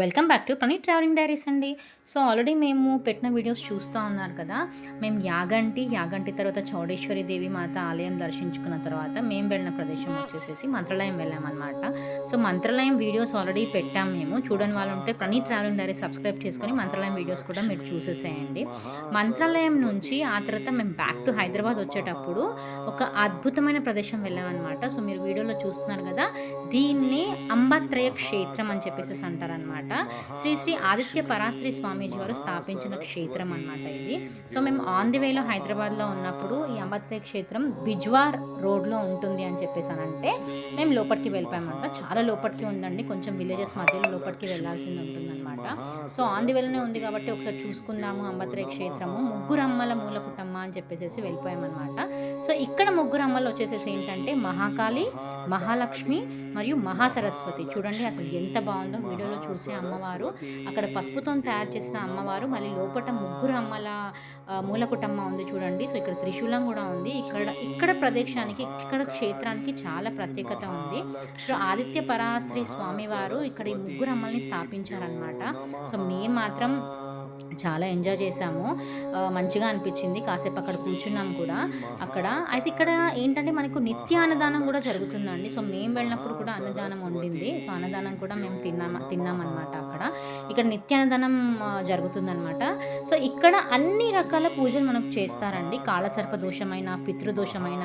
Welcome back to Praneeth traveling diaries అండి. So already మేము పెట్టిన వీడియోస్ చూస్తూ ఉన్నారు కదా. మేము యాగంటి యాగంటి తర్వాత చౌడేశ్వరి దేవి మాత ఆలయం దర్శించుకున్న తర్వాత మేము వెళ్ళిన ప్రదేశం వచ్చేసేసి మంత్రాలయం వెళ్ళామన్నమాట. సో మంత్రాలయం వీడియోస్ ఆల్రెడీ పెట్టాం మేము. చూడని వాళ్ళు ఉంటే ప్రణీత్ ట్రావెలింగ్ డైరీ సబ్స్క్రైబ్ చేసుకొని మంత్రాలయం వీడియోస్ కూడా మీరు చూసేసేయండి. మంత్రాలయం నుంచి ఆ తర్వాత మేము బ్యాక్ టు హైదరాబాద్ వచ్చేటప్పుడు ఒక అద్భుతమైన ప్రదేశం వెళ్ళామన్నమాట. సో మీరు వీడియోలో చూస్తున్నారు కదా దీన్ని అంబత్రయ క్షేత్రం అని చెప్పేసి అంటారనమాట శ్రీ శ్రీ ఆదిత్య పరాశ్రీ స్వామీజీ వారు స్థాపించిన క్షేత్రం అన్నమాట ఇది. సో మేము ఆన్ ది వేలో హైదరాబాద్లో ఉన్నప్పుడు ఈ అంబత్రయ క్షేత్రం బిజ్వార్ రోడ్లో ఉంటుంది అని చెప్పేసి అని అంటే మేము లోపలికి వెళ్ళిపోయామన్నమాట. చాలా లోపలికి ఉందండి. కొంచెం విలేజెస్ మధ్యలో లోపలికి వెళ్ళాల్సింది ఉంటుందన్నమాట. సో ఆన్ ది వేలోనే ఉంది కాబట్టి ఒకసారి చూసుకుందాము అంబత్రయ క్షేత్రము. ముగ్గురు అమ్మల మూల కుటమ్మ అని చెప్పేసి వెళ్ళిపోయామన్నమాట. సో ఇక్కడ ముగ్గురు అమ్మలు వచ్చేసేసి ఏంటంటే మహాకాళి మహాలక్ష్మి మరియు మహాసరస్వతి. చూడండి అసలు ఎంత బాగుందో వీడియోలో చూసి అమ్మవారు. అక్కడ పసుపుతో తయారు చేసిన అమ్మవారు. మళ్ళీ లోపల ముగ్గురు అమ్మల ఆ, మూలకుటమ్మ ఉంది చూడండి. సో ఇక్కడ త్రిశూలం కూడా ఉంది. ఇక్కడ ఇక్కడ ప్రదేశానికి ఇక్కడ క్షేత్రానికి చాలా ప్రత్యేకత ఉంది. సో ఆదిత్య పరాశ్రీ స్వామివారు ఇక్కడ ఈ ముగ్గురు అమ్మల్ని స్థాపించారనమాట సో మేము మాత్రం చాలా ఎంజాయ్ చేసాము మంచిగా అనిపించింది. కాసేపు అక్కడ కూర్చున్నాం కూడా. అక్కడ అయితే ఇక్కడ ఏంటంటే మనకు నిత్య అన్నదానం కూడా జరుగుతుందండి. సో మేము వెళ్ళినప్పుడు కూడా అన్నదానం ఉండింది. సో అన్నదానం కూడా మేము తిన్నాం తిన్నామన్నమాట అక్కడ. ఇక్కడ నిత్య అన్నదానం జరుగుతుందన్నమాట. సో ఇక్కడ అన్ని రకాల పూజలు మనకు చేస్తారండి. కాలసర్ప దోషమైన పితృదోషమైన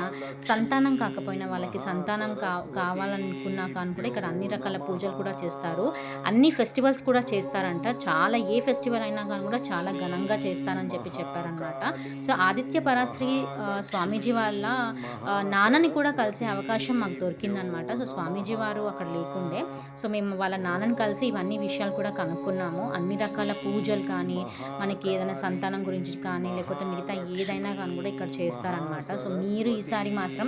సంతానం కాకపోయినా వాళ్ళకి సంతానం కా కావాలనుకున్నా కానీ కూడా ఇక్కడ అన్ని రకాల పూజలు కూడా చేస్తారు. అన్ని ఫెస్టివల్స్ కూడా చేస్తారంట. చాలా ఏ ఫెస్టివల్ అయినా కానీ కూడా చాలా ఘనంగా చేస్తారని చెప్పి చెప్పారనమాట సో ఆదిత్య పరాశ్రీ స్వామీజీ వాళ్ళ నాన్నని కూడా కలిసే అవకాశం మాకు దొరికిందనమాట సో స్వామీజీ వారు అక్కడ లేకుండే సో మేము వాళ్ళ నాన్నని కలిసి ఇవన్నీ విషయాలు కూడా కనుక్కున్నాము. అన్ని రకాల పూజలు కానీ మనకి ఏదైనా సంతానం గురించి కానీ లేకపోతే మిగతా ఏదైనా కానీ కూడా ఇక్కడ చేస్తారనమాట సో మీరు ఈసారి మాత్రం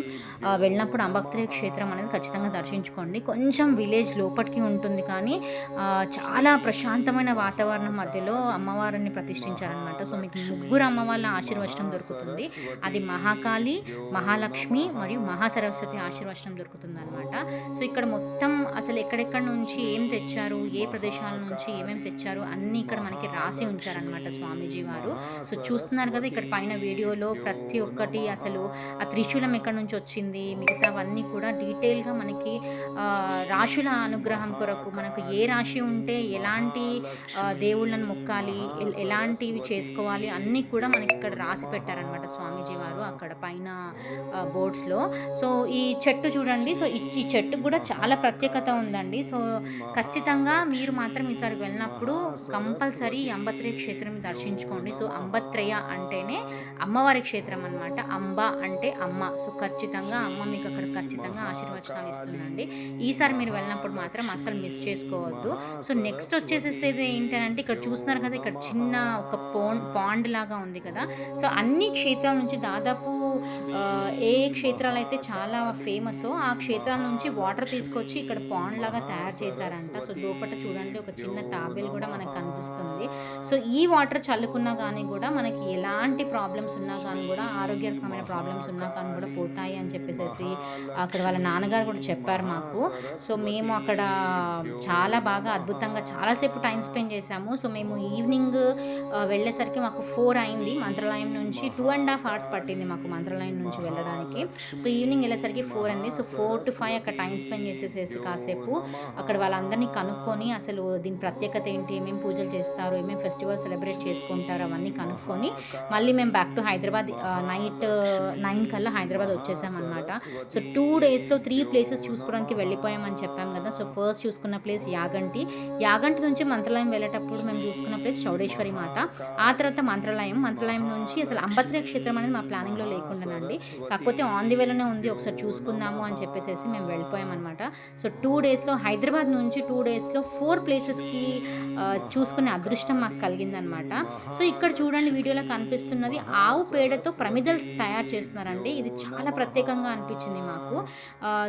వెళ్ళినప్పుడు అంబక్త్రేయ క్షేత్రం అనేది ఖచ్చితంగా దర్శించుకోండి. కొంచెం విలేజ్ లోపలికి ఉంటుంది కానీ చాలా ప్రశాంతమైన వాతావరణం మధ్యలో అమ్మవారిని ప్రతిష్ఠించారనమాట సో మీకు ముగ్గురు అమ్మవార్ల ఆశీర్వచనం దొరుకుతుంది. అది మహాకాళి మహాలక్ష్మి మరియు మహాసరస్వతి ఆశీర్వచనం దొరుకుతుంది అనమాట సో ఇక్కడ మొత్తం అసలు ఎక్కడెక్కడ నుంచి ఏం తెచ్చారు ఏ ప్రదేశాల నుంచి ఏమేమి తెచ్చారు అన్నీ ఇక్కడ మనకి రాసి ఉంచారనమాట స్వామీజీ వారు. సో చూస్తున్నారు కదా ఇక్కడ పైన వీడియోలో ప్రతి ఒక్కటి అసలు ఆ త్రిశూలం ఎక్కడి నుంచి వచ్చింది మిగతావన్నీ కూడా డీటెయిల్గా మనకి రాశుల అనుగ్రహం కొరకు మనకు ఏ రాశి ఉంటే ఎలాంటి దేవుళ్ళని మొక్కాలి ఎలాంటివి చేసుకోవాలి అన్నీ కూడా మనకి ఇక్కడ రాసి పెట్టారనమాట స్వామీజీ వారు అక్కడ పైన బోర్డ్స్లో సో ఈ చెట్టు చూడండి. సో ఈ చెట్టుకు కూడా చాలా ప్రత్యేకత ఉందండి. సో ఖచ్చితంగా మీరు మాత్రం ఈసారి వెళ్ళినప్పుడు కంపల్సరీ అంబత్రేయ క్షేత్రం దర్శించుకోండి. సో అంబత్రేయ అంటేనే అమ్మవారి క్షేత్రం అనమాట అంబ అంటే అమ్మ. సో ఖచ్చితంగా అమ్మ మీకు అక్కడ ఖచ్చితంగా ఆశీర్వచనాలు ఇస్తుందండి. ఈసారి మీరు వెళ్ళినప్పుడు మాత్రం అసలు మిస్ చేసుకోవద్దు. సో నెక్స్ట్ వచ్చేసేది ఏంటంటే ఇక్కడ చూస్తున్నారు కదా ఇక్కడ చిన్న ఒక పోండ్ పాండ్ లాగా ఉంది కదా. సో అన్ని క్షేత్రాల నుంచి దాదాపు ఏ క్షేత్రాలు అయితే చాలా ఫేమస్ ఆ క్షేత్రాల నుంచి వాటర్ తీసుకొచ్చి ఇక్కడ పాండ్ లాగా తయారు చేశారంట. సో లోపల చూడండి ఒక చిన్న తాబేలు కూడా మనకు కనిపిస్తుంది. సో ఈ వాటర్ చల్లుకున్నా కానీ కూడా మనకి ఎలాంటి ప్రాబ్లమ్స్ ఉన్నా కానీ కూడా ఆరోగ్యకరమైన ప్రాబ్లమ్స్ ఉన్నా కానీ కూడా పోతాయి అని చెప్పేసి అక్కడ వాళ్ళ నాన్నగారు కూడా చెప్పారు మాకు. సో మేము అక్కడ చాలా బాగా అద్భుతంగా చాలాసేపు టైం స్పెండ్ చేశాము. సో మేము ఈవినింగ్ వెళ్ళేసరికి మాకు ఫోర్ అయింది. మంత్రాలయం నుంచి టూ అండ్ హాఫ్ అవర్స్ పట్టింది మాకు మంత్రాలయం నుంచి వెళ్ళడానికి. సో ఈవినింగ్ వెళ్ళేసరికి ఫోర్ అయింది సో ఫోర్ టు ఫైవ్ అక్కడ టైం స్పెండ్ చేసేసేసి కాసేపు అక్కడ వాళ్ళందరినీ కనుక్కొని అసలు దీని ప్రత్యేకత ఏంటి? ఏమేమి పూజలు చేస్తారు? ఏమేమి ఫెస్టివల్ సెలబ్రేట్ చేసుకుంటారు? అవన్నీ కనుక్కొని మళ్ళీ మేము back to Hyderabad night nine కల్లా హైదరాబాద్ వచ్చేసామన్నమాట. సో టూ డేస్లో త్రీ ప్లేసెస్ చూసుకోవడానికి వెళ్ళిపోయామని చెప్పాం కదా. సో ఫస్ట్ చూసుకున్న ప్లేస్ యాగంటి. యాగంటి నుంచి మంత్రాలయం వెళ్ళేటప్పుడు మేము చూసుకున్న ప్లేస్ చౌడేశ్వరి మాత. ఆ తర్వాత మంత్రాలయం. మంత్రాలయం నుంచి అసలు అంబత్రేయ క్షేత్రం అనేది మా ప్లానింగ్లో లేకుండానండి కాకపోతే ఆన్ ది వేలోనే ఉంది ఒకసారి చూసుకుందాము అని చెప్పేసి మేము వెళ్ళిపోయామన్నమాట. సో టూ డేస్లో హైదరాబాద్ నుంచి టూ డేస్లో ఫోర్ ప్లేసెస్కి చూసుకునే అదృష్టం మాకు కలిగిందనమాట సో ఇక్కడ చూడండి వీడియోలో కనిపిస్తున్నది ఆవు పేడతో ప్రమిదలు తయారు చేస్తున్నారండి. ఇది చాలా ప్రత్యేకంగా అనిపించింది మాకు.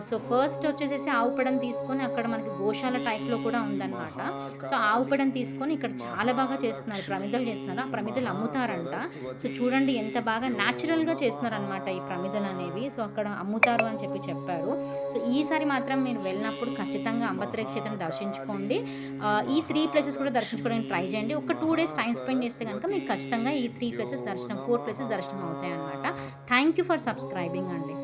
సో ఫస్ట్ వచ్చేసేసి ఆవు పెడని తీసుకొని అక్కడ మనకి గోశాల టైప్లో కూడా ఉందన్నమాట. సో ఆవు పెడని తీసుకొని ఇక్కడ చాలా బాగా చేస్తున్నారు ప్రమిదలు చేస్తున్నారు. ఆ ప్రమిదలు అమ్ముతారంట. సో చూడండి ఎంత బాగా న్యాచురల్గా చేస్తున్నారు అమ్ముతారనమాట ఈ ప్రమిదలు అనేవి. సో అక్కడ అమ్ముతారు అని చెప్పి చెప్పారు. సో ఈసారి మాత్రం మీరు వెళ్ళినప్పుడు ఖచ్చితంగా అంబత్రే క్షేత్రం దర్శించుకోండి ఈ త్రీ ప్లేసెస్ కూడా దర్శించుకోవడానికి ట్రై చేయండి. ఒక టూ డేస్ టైం స్పెండ్ చేస్తే కనుక మీకు ఖచ్చితంగా ఈ త్రీ ప్లేసెస్ దర్శనం ఫోర్ ప్లేసెస్ దర్శనం అవుతాయి అనమాట థ్యాంక్ యూ ఫర్ సబ్స్క్రైబింగ్ అండి.